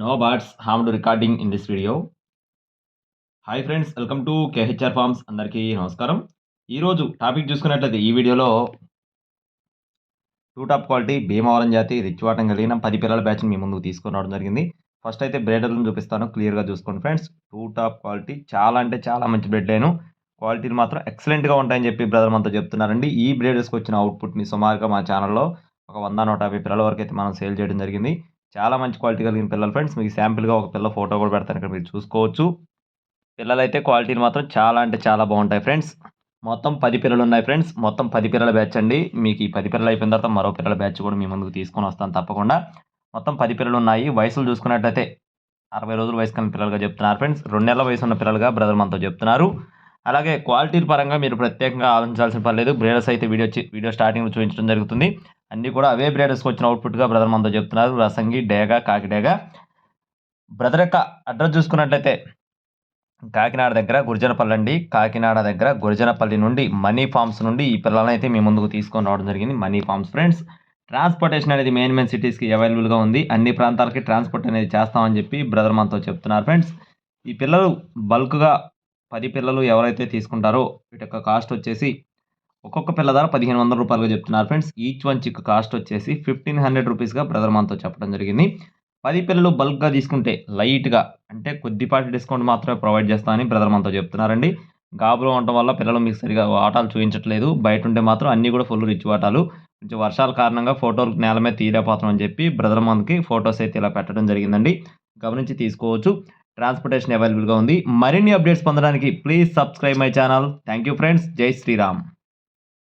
No harm harmed recording in this video hi friends welcome to KHR farms అందరికీ నమస్కారం. ఈరోజు topic చూసుకున్నట్లయితే ఈ వీడియోలో టూ టాప్ క్వాలిటీ భీమవరం జాతి రిచ్వాటం కలిగిన పది పిల్లల బ్యాచ్ని మీ ముందుకు తీసుకొని రావడం జరిగింది. ఫస్ట్ అయితే బ్రేడర్లను చూపిస్తాను క్లియర్గా చూసుకోండి ఫ్రెండ్స్ టూ టాప్ క్వాలిటీ చాలా అంటే చాలా మంచి బ్రెడ్ లేను క్వాలిటీలు మాత్రం ఎక్సలెంట్గా ఉంటాయని చెప్పి బ్రదర్ మనతో చెప్తున్నారండి. ఈ బ్రేడర్స్కి వచ్చిన అవుట్పుట్ని సుమారుగా మా ఛానల్లో ఒక వంద నూట యాభై పిల్లల వరకు అయితే మనం సేల్ చేయడం జరిగింది. చాలా మంచి క్వాలిటీ కలిగిన పిల్లలు ఫ్రెండ్స్. మీకు శాంపిల్గా ఒక పిల్ల ఫోటో కూడా పెడతాను ఇక్కడ మీరు చూసుకోవచ్చు. పిల్లలు అయితే క్వాలిటీలు మాత్రం చాలా అంటే చాలా బాగుంటాయి ఫ్రెండ్స్. మొత్తం పది పిల్లలు ఉన్నాయి ఫ్రెండ్స్. మొత్తం పది పిల్లల బ్యాచ్ అండి. మీకు ఈ పది పిల్లలు అయిపోయిన తర్వాత మరో పిల్లల బ్యాచ్ కూడా మీ ముందుకు తీసుకొని వస్తాను తప్పకుండా. మొత్తం పది పిల్లలు ఉన్నాయి. వయసులు చూసుకున్నట్టయితే అరవై రోజుల వయసు కలిగిన పిల్లలుగా చెప్తున్నారు ఫ్రెండ్స్. రెండు నెలల వయసు ఉన్న పిల్లలుగా బ్రదర్ మనతో చెప్తున్నారు. అలాగే క్వాలిటీల పరంగా మీరు ప్రత్యేకంగా ఆలోచించాల్సిన పర్లేదు బ్రేడర్స్ అయితే వీడియో వీడియో స్టార్టింగ్లో చూపించడం జరుగుతుంది. అన్నీ కూడా అవే బ్రేడర్స్కి వచ్చిన అవుట్పుట్గా బ్రదర్ మనతో చెప్తున్నారు. రసంగి డేగా కాకిడేగా బ్రదర్ యొక్క అడ్రస్ చూసుకున్నట్లయితే కాకినాడ దగ్గర గురిజనపల్లి అండి. కాకినాడ దగ్గర గురిజనపల్లి నుండి మనీ ఫార్మ్స్ నుండి ఈ పిల్లలను అయితే మీ ముందుకు తీసుకొని రావడం జరిగింది. Money farms friends. ట్రాన్స్పోర్టేషన్ అనేది మెయిన్ మెయిన్ సిటీస్కి అవైలబుల్గా ఉంది. అన్ని ప్రాంతాలకి ట్రాన్స్పోర్ట్ అనేది చేస్తామని చెప్పి బ్రదర్ మనతో చెప్తున్నారు ఫ్రెండ్స్. ఈ పిల్లలు బల్క్గా పది పిల్లలు ఎవరైతే తీసుకుంటారో వీటి యొక్క కాస్ట్ వచ్చేసి ఒక్కొక్క పిల్ల ధర పదిహేను వందల రూపాయలుగా చెప్తున్నారు friends. Each one chick cost వచ్చేసి ఫిఫ్టీన్ హండ్రెడ్ రూపీస్గా బ్రదర్ మనతో చెప్పడం జరిగింది. పది పిల్లలు బల్క్గా తీసుకుంటే లైట్గా అంటే కొద్దిపాటి డిస్కౌంట్ మాత్రమే ప్రొవైడ్ చేస్తామని బ్రదర్ మనతో చెప్తున్నారండి. గాబులో ఉండటం వల్ల పిల్లలు మీకు సరిగా వాటాలు చూపించట్లేదు బయట ఉంటే మాత్రం అన్నీ కూడా ఫుల్ రిచ్ వాటాలు. కొంచెం వర్షాల కారణంగా ఫోటోలు నేల మీద తీయలేకపోతున్నాం అని చెప్పి బ్రదర్ మనకి ఫొటోస్ అయితే ఇలా పెట్టడం జరిగిందండి. గమనించి తీసుకోవచ్చు. ట్రాన్స్పోర్టేషన్ అవైలబుల్గా ఉంది. మరిన్ని అప్డేట్స్ పొందడానికి please subscribe my channel. Thank you friends. Jai Shriram.